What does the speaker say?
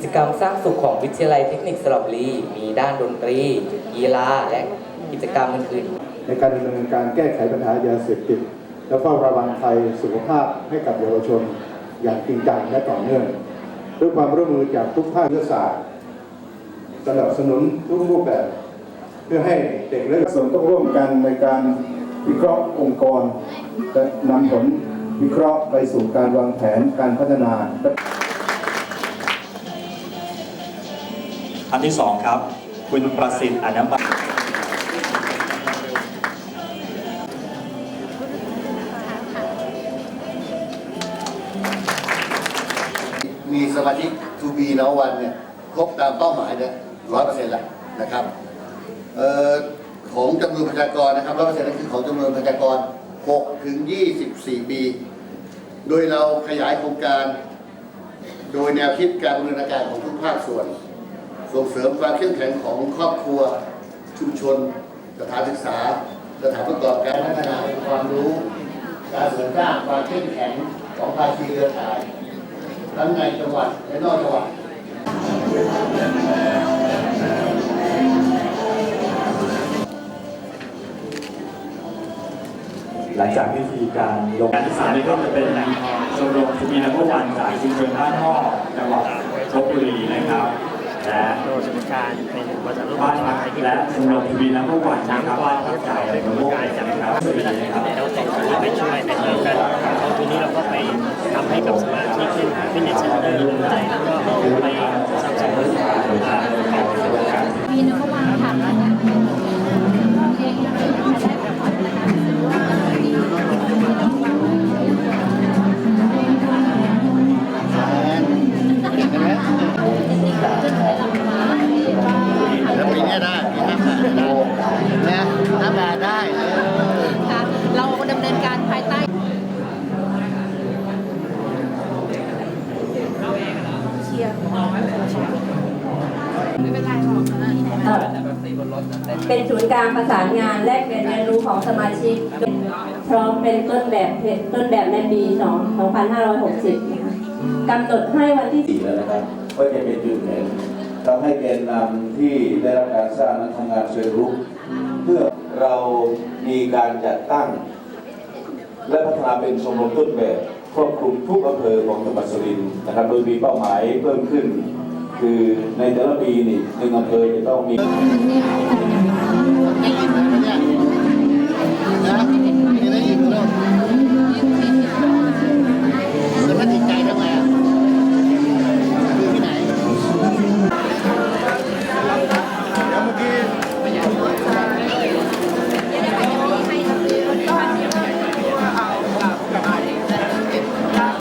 กิจกรรมสร้างสุขของวิทยาลัยเทคนิคสระบุรีมีด้านดนตรี กีฬาและกิจกรรมอื่นๆ ในการดำเนินการแก้ไขปัญหายาเสพติดและเฝ้าระวังภัยสุขภาพให้กับเยาวชน อย่างจริงจังและต่อเนื่อง ด้วยความร่วมมือจากทุกภาควิทยาศาสตร์สนับสนุนทุกรูปแบบ เพื่อให้เด็กและเยาวชนต้องร่วมกันในการวิเคราะห์องค์กรและนำผลวิเคราะห์ไปสู่การวางแผนการพัฒนา ท่านที่สองครับ คุณประสิทธิ์อนัมบามีสมาชิก to be นวันเนี่ยครบตามเป้าหมายเนี่ยร้อยเปอร์เซ็นต์แล้วนะครับเอ่อของจำนวนประชากรนะครับร้อยเปอร์เซ็นต์นั่นคือของจำนวนประชากร6ถึง 24 ปี โดยเราขยายโครงการ โดยแนวคิดการดำเนินการของทุกภาคส่วน ส่งเสริมความเข้มแข็งของครอบครัว ชุมชน สถานศึกษา สถานประกอบการพัฒนาความรู้ การเสริมสร้างความเข้มแข็งของภาคีเครือข่ายทั้งในจังหวัดและนอกจังหวัดหลังจากพิธีการลงการที่สามนี้ก็จะเป็นชมรมทูบีนัมเบอร์วันจากชุมชนบ้านนอจังหวัดลบบุรีนะครับ และโดยสมุทรการเป็นบริษัทรถบ้านไฟพักฟ้าที่และชมรมทูบีนัมเบอร์วันนะครับบ้านพักจ่ายอะไรกันพวกนี้นะครับสวัสดีนะครับ เป็นไรหรอกนะเป็นศูนย์กลางประสานงานและเปลี่ยนเรียนรู้ของสมาชิก พร้อมเป็นต้นแบบต้นแบบในปี2 2560 นะคะกำหนดให้วันที่สี่แล้วนะครับก็จะเป็นจุดหนึ่งทำให้แกนนำที่ได้รับการสร้างนั้นทำงานเชิงรุกเพื่อเรามีการจัดตั้ง และพัฒนาเป็นชมรมต้นแบบครอบคลุมทุกอำเภอของจังหวัดสุรินทร์นะครับ โดยมีเป้าหมายเพิ่มขึ้น คือในแต่ละปีนี่หนึ่งอำเภอจะต้องมี